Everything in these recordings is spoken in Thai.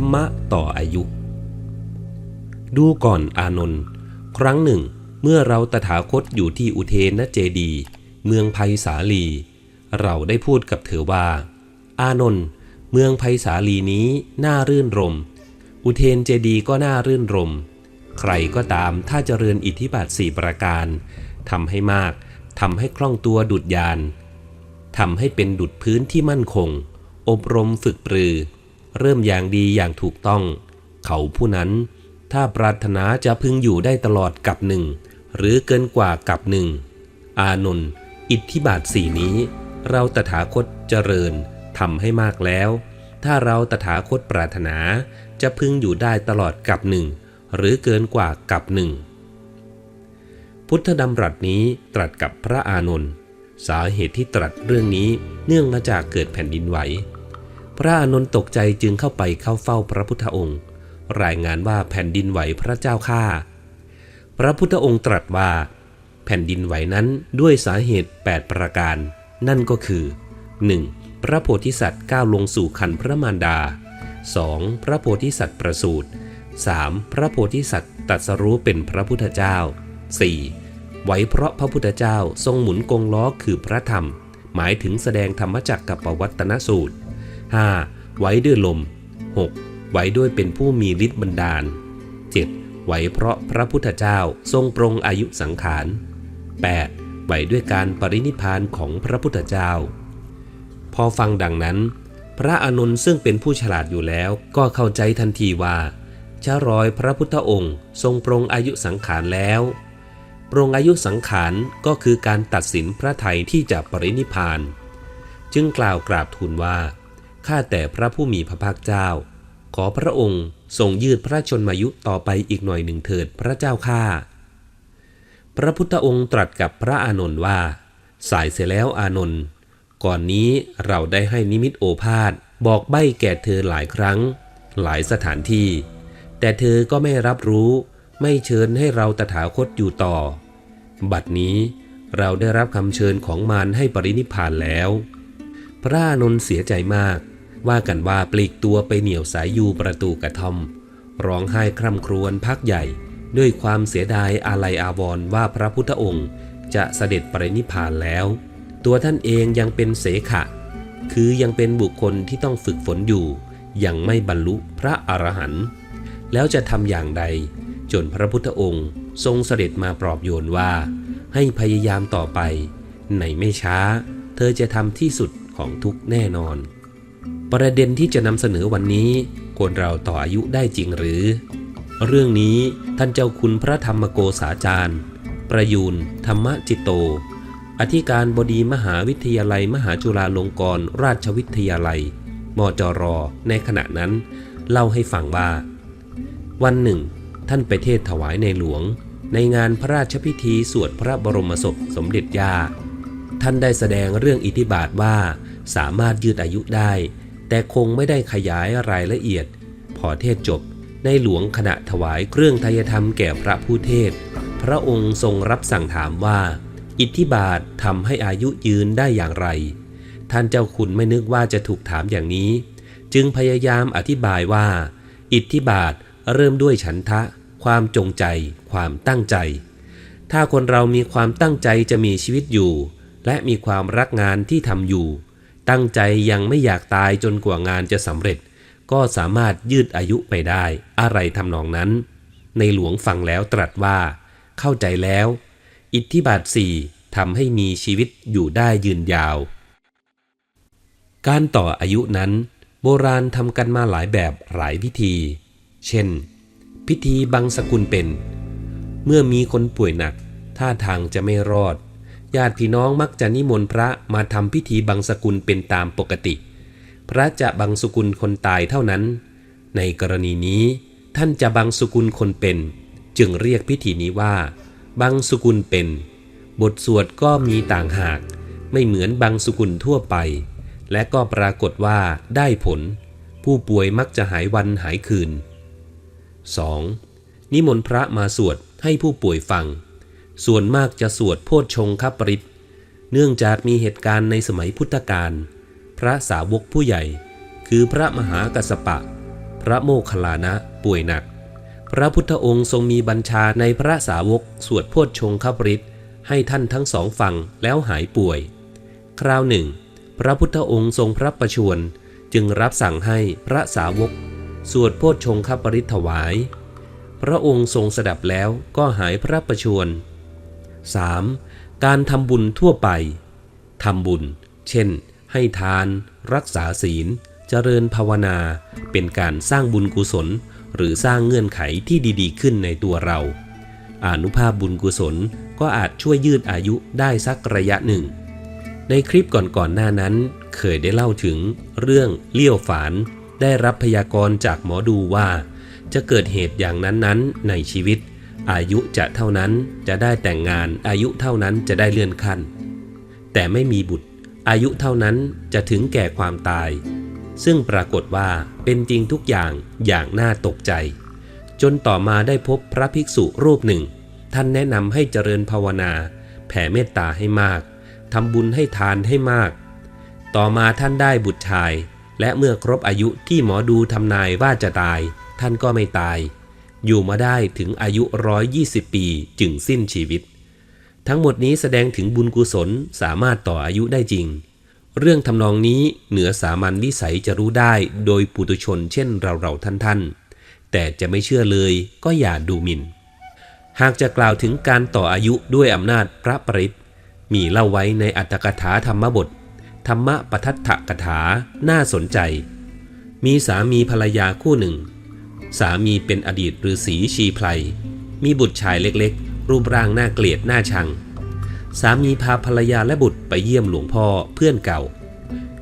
รรมะต่ออายุ ดูก่อนอานนท์ครั้งหนึ่ง เมื่อเราตถาคตอยู่ที่อุเทนเจดี เมืองไผ่สาลี เราได้พูดกับเธอว่า อานนท์เมืองไผ่สาลีนี้น่ารื่นรม อุเทนเจดีก็น่ารื่นรม ใครก็ตามถ้าเจริญอิทธิบาทสี่ประการทำให้มากทำให้คล่องตัวดุดยานทำให้เป็นดุดพื้นที่มั่นคง อบรมฝึกปรือ เริ่มอย่างดีอย่างถูกต้อง เขาผู้นั้น ถ้าปรารถนาจะพึงอยู่ได้ตลอดกับหนึ่ง หรือเกินกว่ากับหนึ่ง อานนท์อิทธิบาทสี่นี้ เราตถาคตเจริญทำให้มากแล้ว ถ้าเราตถาคตปรารถนาจะพึงอยู่ได้ตลอดกับหนึ่ง หรือเกินกว่ากับหนึ่ง พุทธดำรัสนี้ตรัสกับพระอานนท์สาเหตุที่ตรัสเรื่องนี้เนื่องมาจากเกิดแผ่นดินไหว พระอานนท์ตกใจจึงเข้าไปเข้าเฝ้าพระพุทธองค์ รายงานว่าแผ่นดินไหวพระเจ้าข้าพระพุทธองค์ตรัสว่า แผ่นดินไหวนั้นด้วยสาเหตุ 8 ประการ นั่นก็คือ 1. พระโพธิสัตว์ก้าวลงสู่คันพระมารดา 2. พระโพธิสัตว์ประสูติ 3. พระโพธิสัตว์ตรัสรู้เป็นพระพุทธเจ้า 4. ไหวเพราะพระพุทธเจ้าทรงหมุนกงล้อคือพระธรรม หมายถึงแสดงธรรมจักรกับปวัตนสูตร 5. ไหวด้วยลม 6. ไหวด้วยเป็นผู้มีฤทธิ์บันดาล 7. ไหวเพราะพระพุทธเจ้าทรงปรงอายุสังขาร 8. ไหวด้วยการปรินิพานของพระพุทธเจ้า พอฟังดังนั้น พระอานนท์ซึ่งเป็นผู้ฉลาดอยู่แล้วก็เข้าใจทันทีว่าชะรอยพระพุทธองค์ทรงปรงอายุสังขารแล้วปรงอายุสังขารก็คือการตัดสินพระไทยที่จะปรินิพาน จึงกล่าวกราบทูลว่า ข้าแต่พระผู้มีพระภาคเจ้า ขอพระองค์ทรงยืดพระชนมายุต่อไปอีกหน่อยหนึ่งเถิดพระเจ้าข้าพระพุทธองค์ตรัสกับพระอานนท์ว่า สายเสียแล้วอานนท์ก่อนนี้เราได้ให้นิมิตโอภาษบอกใบ้แก่เธอหลายครั้ง หลายสถานที่ แต่เธอก็ไม่รับรู้ไม่เชิญให้เราตถาคตอยู่ต่อ บัดนี้เราได้รับคำเชิญของมารให้ปรินิพพานแล้ว พระอานนท์เสียใจมาก ว่ากันว่าปลีกตัวไปเหนี่ยวสายยูประตูกระท่อม ร้องไห้คร่ำครวญพักใหญ่ ด้วยความเสียดายอาลัยอาวรณ์ว่าพระพุทธองค์จะเสด็จปรินิพพานแล้ว ตัวท่านเองยังเป็นเสขะ คือยังเป็นบุคคลที่ต้องฝึกฝนอยู่ ยังไม่บรรลุพระอรหันต์แล้วจะทำอย่างใด จนพระพุทธองค์ทรงเสด็จมาปลอบโยนว่า ให้พยายามต่อไปในไม่ช้า เธอจะทำที่สุดของทุกแน่นอน ประเด็นที่จะนำเสนอวันนี้คนเราต่ออายุได้จริงหรือ เรื่องนี้ท่านเจ้าคุณพระธรรมโกษาจารย์ ประยูนธรรมจิตโต อธิการบดีมหาวิทยาลัย มหาจุฬาลงกรณราชวิทยาลัย มจร ในขณะนั้น เล่าให้ฟังว่า วันหนึ่ง ท่านไปเทศถวายในหลวง ในงานพระราชพิธีสวดพระบรมศพสมเด็จย่าท่านได้แสดงเรื่องอิทธิบาทว่าสามารถยืดอายุได้ แต่คงไม่ได้ขยายรายละเอียด พอเทศจบในหลวงขณะถวายเครื่องทยธรรมแก่พระผู้เทศ พระองค์ทรงรับสั่งถามว่า อิทธิบาททำให้อายุยืนได้อย่างไร ท่านเจ้าคุณไม่นึกว่าจะถูกถามอย่างนี้ จึงพยายามอธิบายว่า อิทธิบาทเริ่มด้วยฉันทะ ความจงใจ ความตั้งใจ ถ้าคนเรามีความตั้งใจจะมีชีวิตอยู่ และมีความรักงานที่ทำอยู่ ตั้งใจยังไม่อยากตายจนกว่างานจะสำเร็จ ก็สามารถยืดอายุไปได้ อะไรทำนองนั้น ในหลวงฟังแล้วตรัสว่า เข้าใจแล้ว อิทธิบาทสี่ทำให้มีชีวิตอยู่ได้ยืนยาว การต่ออายุนั้น โบราณทำกันมาหลายแบบหลายพิธี เช่น พิธีบังสกุลเป็น เมื่อมีคนป่วยหนักท่าทางจะไม่รอด ญาติพี่น้องมักจะนิมนต์พระมาทำพิธีบังสกุลเป็นตามปกติ พระจะบังสกุลคนตายเท่านั้น ในกรณีนี้ ท่านจะบังสกุลคนเป็น จึงเรียกพิธีนี้ว่า บังสกุลเป็น บทสวดก็มีต่างหาก ไม่เหมือนบังสกุลทั่วไป และก็ปรากฏว่าได้ผล ผู้ป่วยมักจะหายวันหายคืน 2. นิมนต์พระมาสวดให้ผู้ป่วยฟัง ส่วนมากจะสวดโพชฌงคปริตเนื่องจากมีเหตุการณ์ในสมัยพุทธกาลพระสาวกผู้ใหญ่ คือพระมหากัสปะ พระโมคคัลลานะป่วยหนัก พระพุทธองค์ทรงมีบัญชาในพระสาวกสวดโพชฌงคปริตให้ท่านทั้งสองฟังแล้วหายป่วย คราวหนึ่ง พระพุทธองค์ทรงพระประชวรจึงรับสั่งให้พระสาวก สวดโพชฌงคปริตถวาย พระองค์ทรงสดับแล้วก็หายพระประชวร 3. การทำบุญทั่วไปทำบุญ เช่น ให้ทาน รักษาศีล เจริญภาวนา เป็นการสร้างบุญกุศล หรือสร้างเงื่อนไขที่ดีๆ ขึ้นในตัวเรา อนุภาพบุญกุศลก็อาจช่วยยืดอายุได้สักระยะหนึ่ง ในคลิปก่อนๆหน้านั้น เคยได้เล่าถึงเรื่องเลี้ยวฝาน ได้รับพยากรณ์จากหมอดูว่า จะเกิดเหตุอย่างนั้นๆ ในชีวิต อายุจะเท่านั้นจะได้แต่งงาน อายุเท่านั้นจะได้เลื่อนขั้น แต่ไม่มีบุตร อายุเท่านั้นจะถึงแก่ความตาย ซึ่งปรากฏว่าเป็นจริงทุกอย่างอย่างน่าตกใจ จนต่อมาได้พบพระภิกษุรูปหนึ่ง ท่านแนะนำให้เจริญภาวนา แผ่เมตตาให้มากทำบุญให้ทานให้มาก ต่อมาท่านได้บุตรชาย และเมื่อครบอายุที่หมอดูทำนายว่าจะตาย ท่านก็ไม่ตาย อยู่มาได้ถึงอายุ 120 ปีจึงสิ้นชีวิต ทั้งหมดนี้แสดงถึงบุญกุศลสามารถต่ออายุได้จริง เรื่องทำนองนี้เหนือสามัญวิสัยจะรู้ได้โดยปุถุชนเช่นเราเราท่านท่านแต่จะไม่เชื่อเลยก็อย่าดูหมิน่น หากจะกล่าวถึงการต่ออายุด้วยอำนาจพระปริตมีเล่าไว้ในอัตถกถาธรรมบท ธรรมปทัตถกถาน่าสนใจ มีสามีภรรยาคู่หนึ่ง สามีเป็นอดีตฤาษีชีไพรมีบุตรชายเล็กๆ รูปร่างน่าเกลียดน่าชัง สามีพาภรรยาและบุตรไปเยี่ยมหลวงพ่อเพื่อนเก่า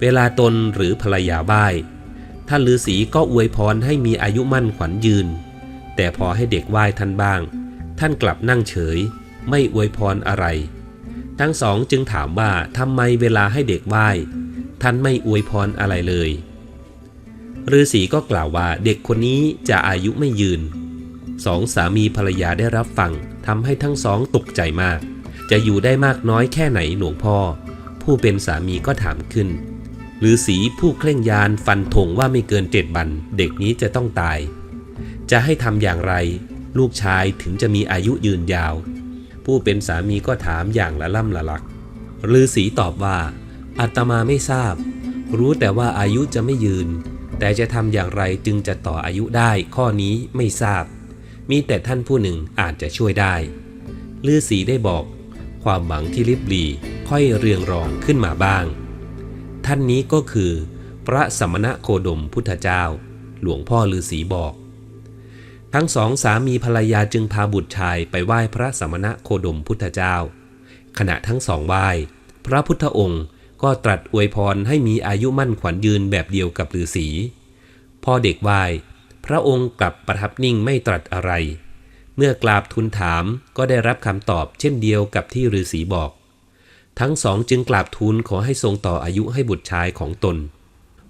เวลาตนหรือภรรยาบ้าย ท่านฤาษีก็อวยพรให้มีอายุมั่นขวัญยืน แต่พอให้เด็กไหว้ท่านบ้าง ท่านกลับนั่งเฉย ไม่อวยพรอะไร ทั้งสองจึงถามว่าทำไมเวลาให้เด็กไหว้ท่านไม่อวยพรอะไรเลย ฤาษีก็กล่าวว่าเด็กคนนี้จะอายุไม่ยืน สองสามีภรรยาได้รับฟังทำให้ทั้งสองตกใจมาก จะอยู่ได้มากน้อยแค่ไหนหลวงพ่อ ผู้เป็นสามีก็ถามขึ้นฤาษีผู้เคร่งยานฟันธงว่าไม่เกินเจ็ดวันเด็กนี้จะต้องตาย จะให้ทำอย่างไร ลูกชายถึงจะมีอายุยืนยาว ผู้เป็นสามีก็ถามอย่างละล่ำละลักฤาษีตอบว่าอาตมาไม่ทราบ รู้แต่ว่าอายุจะไม่ยืน แต่จะทำอย่างไรจึงจะต่ออายุได้ข้อนี้ไม่ทราบ มีแต่ท่านผู้หนึ่งอาจจะช่วยได้ฤาษีได้บอก ความหวังที่ลิบหลีค่อยเรืองรองขึ้นมาบ้าง ท่านนี้ก็คือ พระสมณะโคดมพุทธเจ้า หลวงพ่อฤาษีบอก ทั้งสองสามีภรรยาจึงพาบุตรชายไปไหว้พระสมณะโคดมพุทธเจ้า ขณะทั้งสองไหว้ พระพุทธองค์ ก็ตรัสอวยพรให้มีอายุมั่นขวัญยืนแบบเดียวกับฤาษีพอเด็กไหว้พระองค์กลับประทับนิ่งไม่ตรัสอะไร เมื่อกราบทูลถามก็ได้รับคำตอบเช่นเดียวกับที่ฤาษีบอก ทั้งสองจึงกราบทูลขอให้ทรงต่ออายุให้บุตรชายของตน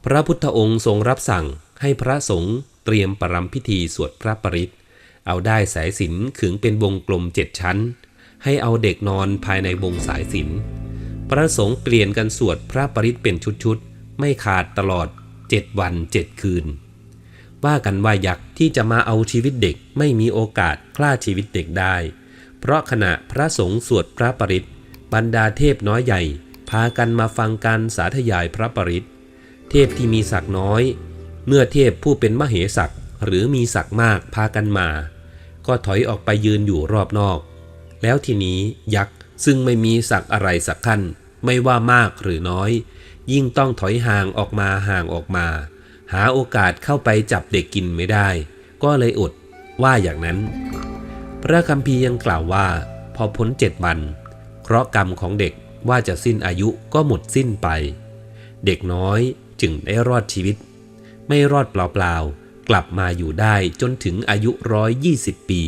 พระพุทธองค์ทรงรับสั่งให้พระสงฆ์เตรียมปรำพิธีสวดพระปริตเอาได้สายสินขึงเป็นวงกลมเจ็ดชั้น ให้เอาเด็กนอนภายในวงสายสิน พระสงฆ์เปลี่ยนกันสวดพระปริตเป็นชุดๆ ไม่ขาดตลอดเจ็ดวันเจ็ดคืน ว่ากันว่ายักษ์ที่จะมาเอาชีวิตเด็กไม่มีโอกาสฆ่าชีวิตเด็กได้ เพราะขณะพระสงฆ์สวดพระปริตบรรดาเทพน้อยใหญ่ พากันมาฟังการสาธยายพระปริตเทพที่มีศักดิน้อย เมื่อเทพผู้เป็นมเหศักดิ์หรือมีศักดิ์มากพากันมา ก็ถอยออกไปยืนอยู่รอบนอก แล้วทีนี้ยักษ์ซึ่งไม่มีศักดิ์อะไรสักขั้น ไม่ว่ามากหรือน้อย ยิ่งต้องถอยห่างออกมาห่างออกมา หาโอกาสเข้าไปจับเด็กกินไม่ได้ ก็เลยอดว่าอย่างนั้น พระคัมภีร์ยังกล่าวว่า พอพ้นเจ็ดวัน เคราะห์กรรมของเด็กว่าจะสิ้นอายุก็หมดสิ้นไป เด็กน้อยจึงได้รอดชีวิต ไม่รอดเปล่าๆ กลับมาอยู่ได้จนถึงอายุร้อยยี่สิบปี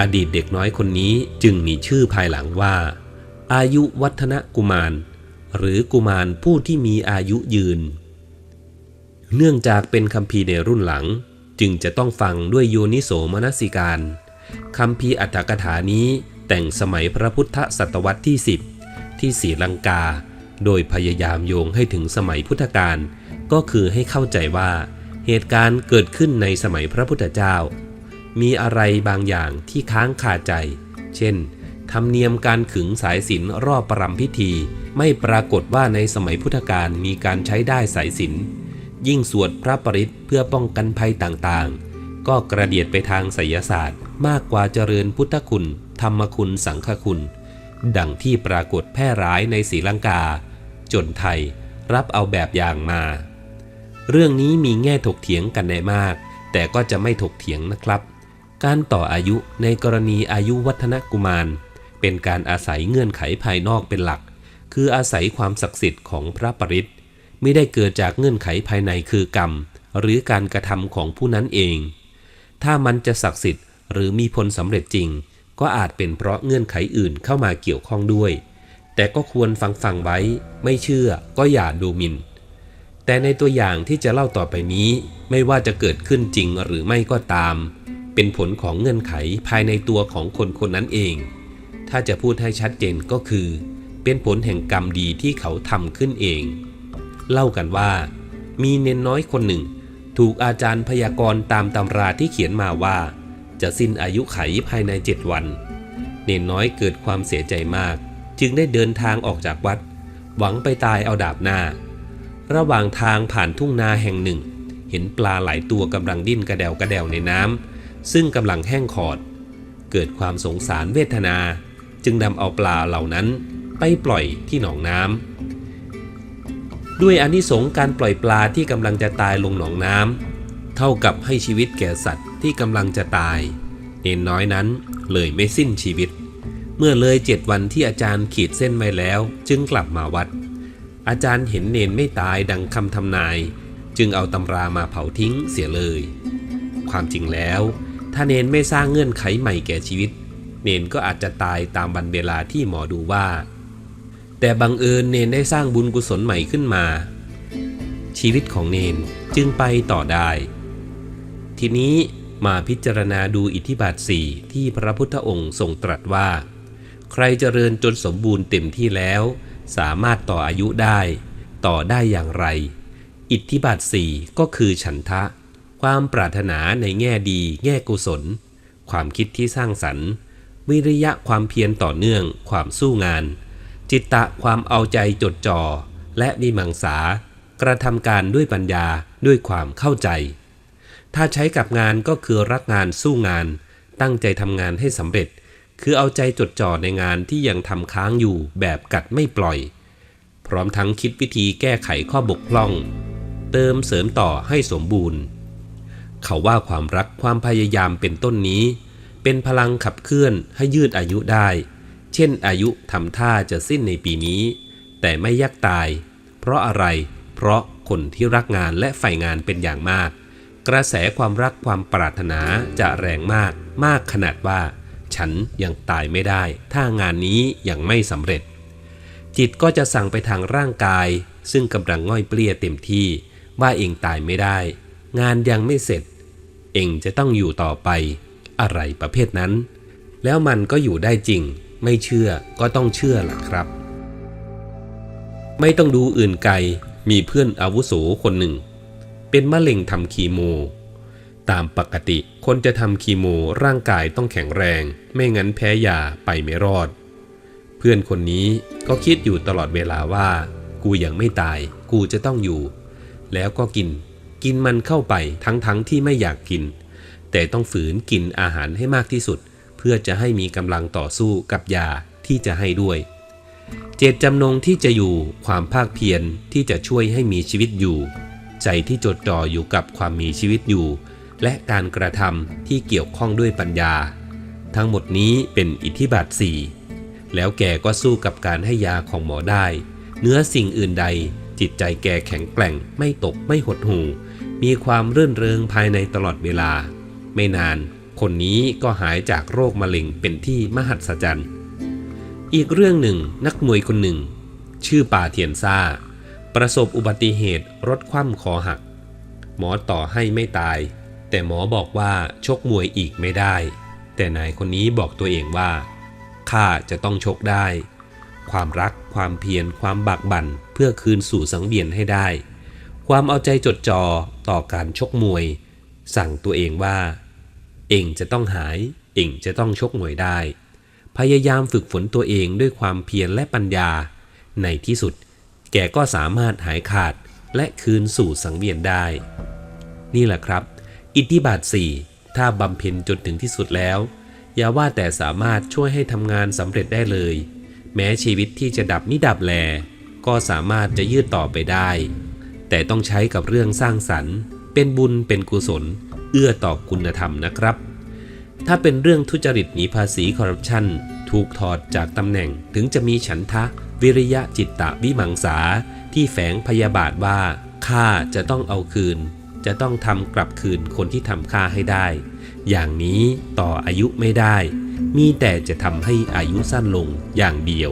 อดีตเด็กน้อยคนนี้จึงมีชื่อภายหลังว่า อายุวัฒนกุมาร หรือกุมารผู้ที่มีอายุยืน เนื่องจากเป็นคำพีในรุ่นหลัง จึงจะต้องฟังด้วยโยนิโสมนสิการคำพีอัตถกถานี้แต่งสมัยพระพุทธศตวรรษที่ 10 ที่ศรีลังกา โดยพยายามโยงให้ถึงสมัยพุทธกาลก็คือให้เข้าใจว่าเหตุการณ์เกิดขึ้นในสมัยพระพุทธเจ้า มีอะไรบางอย่างที่ค้างคาใจ เช่น ธรรมเนียมการขึงสายสินรอบประรำพิธี ไม่ปรากฏว่าในสมัยพุทธกาลมีการใช้ได้สายสิน ยิ่งสวดพระปริตเพื่อป้องกันภัยต่างๆ ก็กระเดียดไปทางไสยศาสตร์ มากกว่าเจริญพุทธคุณ ธรรมคุณสังฆคุณ ดังที่ปรากฏแพร่ร้ายในศรีลังกา จนไทยรับเอาแบบอย่างมา เรื่องนี้มีแง่ถกเถียงกันได้มาก แต่ก็จะไม่ถกเถียงนะครับ การต่ออายุในกรณีอายุวัฒนกุมาร เป็นการอาศัยเงื่อนไขภายนอกเป็นหลัก คืออาศัยความศักดิ์สิทธิ์ของพระปริตไม่ได้เกิดจากเงื่อนไขภายในคือกรรม หรือการกระทำของผู้นั้นเอง ถ้ามันจะศักดิ์สิทธิ์หรือมีผลสำเร็จจริง ก็อาจเป็นเพราะเงื่อนไขอื่นเข้ามาเกี่ยวข้องด้วย แต่ก็ควรฟังฟังไว้ ไม่เชื่อก็อย่าดูหมิน่น แต่ในตัวอย่างที่จะเล่าต่อไปนี้ ไม่ว่าจะเกิดขึ้นจริงหรือไม่ก็ตาม เป็นผลของเงื่อนไขภายในตัวของคนคนนั้นเอง ถ้าจะพูดให้ชัดเจนก็คือ เป็นผลแห่งกรรมดีที่เขาทำขึ้นเอง เล่ากันว่า มีเนนน้อยคนหนึ่ง ถูกอาจารย์พยากรณ์ตามตำราที่เขียนมาว่า จะสิ้นอายุไขภายในเจ็ดวัน เนนน้อยเกิดความเสียใจมาก จึงได้เดินทางออกจากวัด หวังไปตายเอาดาบหน้า ระหว่างทางผ่านทุ่งนาแห่งหนึ่ง เห็นปลาหลายตัวกำลังดิ้นกระเดวกระเดวในน้ำซึ่งกำลังแห้งขอด เกิดความสงสารเวทนา จึงนำเอาปลาเหล่านั้นไปปล่อยที่หนองน้ำด้วยอานิสง์การปล่อยปลาที่กำลังจะตายลงหนองน้ำเท่ากับให้ชีวิตแก่สัตว์ที่กำลังจะตาย เนนน้อยนั้นเลยไม่สิ้นชีวิต เมื่อเลยเจ็ดวันที่อาจารย์ขีดเส้นไว้แล้ว จึงกลับมาวัด อาจารย์เห็นเนนไม่ตายดังคำทำนาย จึงเอาตำรามาเผาทิ้งเสียเลย ความจริงแล้ว ถ้าเนนไม่สร้างเงื่อนไขใหม่แก่ชีวิต เนนก็อาจจะตายตามวันเวลาที่หมอดูว่า แต่บังเอิญเนนได้สร้างบุญกุศลใหม่ขึ้นมา ชีวิตของเนนจึงไปต่อได้ ทีนี้มาพิจารณาดูอิทธิบาทสี่ที่พระพุทธองค์ทรงตรัสว่า ใครเจริญจนสมบูรณ์เต็มที่แล้ว สามารถต่ออายุได้ ต่อได้อย่างไร อิทธิบาทสี่ก็คือฉันทะ ความปรารถนาในแง่ดี แง่กุศล ความคิดที่สร้างสรรค์ วิริยะความเพียรต่อเนื่อง ความสู้งาน จิตตะความเอาใจจดจ่อ และนิมังสา กระทำการด้วยปัญญาด้วยความเข้าใจ ถ้าใช้กับงานก็คือรักงานสู้งาน ตั้งใจทำงานให้สำเร็จ คือเอาใจจดจ่อในงานที่ยังทำค้างอยู่แบบกัดไม่ปล่อย พร้อมทั้งคิดวิธีแก้ไขข้อบกพร่อง เติมเสริมต่อให้สมบูรณ์ เขาว่าความรักความพยายามเป็นต้นนี้ เป็นพลังขับเคลื่อนให้ยืดอายุได้ เช่นอายุทำท่าจะสิ้นในปีนี้ แต่ไม่ยักตาย เพราะอะไร เพราะคนที่รักงานและใฝ่งานเป็นอย่างมาก กระแสความรักความปรารถนาจะแรงมาก มากขนาดว่า ฉันยังตายไม่ได้ ถ้างานนี้ยังไม่สำเร็จ จิตก็จะสั่งไปทางร่างกาย ซึ่งกำลังง่อยเปลี้ยเต็มที่ ว่าเองตายไม่ได้ งานยังไม่เสร็จ เองจะต้องอยู่ต่อไป อะไรประเภทนั้น แล้วมันก็อยู่ได้จริง ไม่เชื่อก็ต้องเชื่อล่ะครับ ไม่ต้องดูอื่นไกลมีเพื่อนอาวุโสคนหนึ่ง เป็นมะเร็งทำคีโม ตามปกติคนจะทำคีโมร่างกายต้องแข็งแรง ไม่งั้นแพ้ยาไปไม่รอด เพื่อนคนนี้ก็คิดอยู่ตลอดเวลาว่า กูยังไม่ตาย กูจะต้องอยู่ แล้วก็กิน กินมันเข้าไปทั้งๆทที่ไม่อยากกิน แต่ต้องฝืนกินอาหารให้มากที่สุด เพื่อจะให้มีกำลังต่อสู้กับยาที่จะให้ด้วย เจตจำนงที่จะอยู่ความภาคเพียรที่จะช่วยให้มีชีวิตอยู่ ใจที่จดจ่ออยู่กับความมีชีวิตอยู่ และการกระทำที่เกี่ยวข้องด้วยปัญญา ทั้งหมดนี้เป็นอิทธิบาทสี่แล้วแกก็สู้กับการให้ยาของหมอได้ เนื้อสิ่งอื่นใด จิตใจแกแข็งแกร่งไม่ตกไม่หดหู่มีความรื่นเริงภายในตลอดเวลา ไม่นาน คนนี้ก็หายจากโรคมะเร็งเป็นที่มหัศจรรย์ อีกเรื่องหนึ่งนักมวยคนหนึ่ง ชื่อป่าเทียนซาประสบอุบัติเหตุรถคว่ำคอหัก หมอต่อให้ไม่ตาย แต่หมอบอกว่าชกมวยอีกไม่ได้ แต่นายคนนี้บอกตัวเองว่าข้าจะต้องชกได้ ความรักความเพียรความบากบั่นเพื่อคืนสู่สังเวียนให้ได้คความเอาใจจดจ่อต่อการชกมวย สั่งตัวเองว่า เองจะต้องหาย เองจะต้องชกมวยได้ พยายามฝึกฝนตัวเองด้วยความเพียรและปัญญา ในที่สุด แกก็สามารถหายขาดและคืนสู่สังเวียนได้ นี่แหละครับ อิทธิบาท 4 ถ้าบำเพ็ญจนถึงที่สุดแล้ว อย่าว่าแต่สามารถช่วยให้ทำงานสำเร็จได้เลย แม้ชีวิตที่จะดับมิดับแล ก็สามารถจะยืดต่อไปได้ แต่ต้องใช้กับเรื่องสร้างสรรค์ เป็นบุญเป็นกุศล เอื้อต่อคุณธรรมนะครับ ถ้าเป็นเรื่องทุจริตหนีภาษีคอร์รัปชันถูกถอดจากตำแหน่งถึงจะมีฉันทะ วิริยะจิตตะวิมังสา ที่แฝงพยาบาทว่าข้าจะต้องเอาคืน จะต้องทำกลับคืนคนที่ทำข้าให้ได้ อย่างนี้ต่ออายุไม่ได้ มีแต่จะทำให้อายุสั้นลงอย่างเดียว